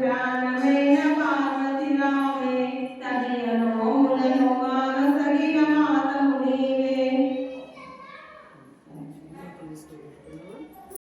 ప్రాణమైన పార్వతి రామే తదియనో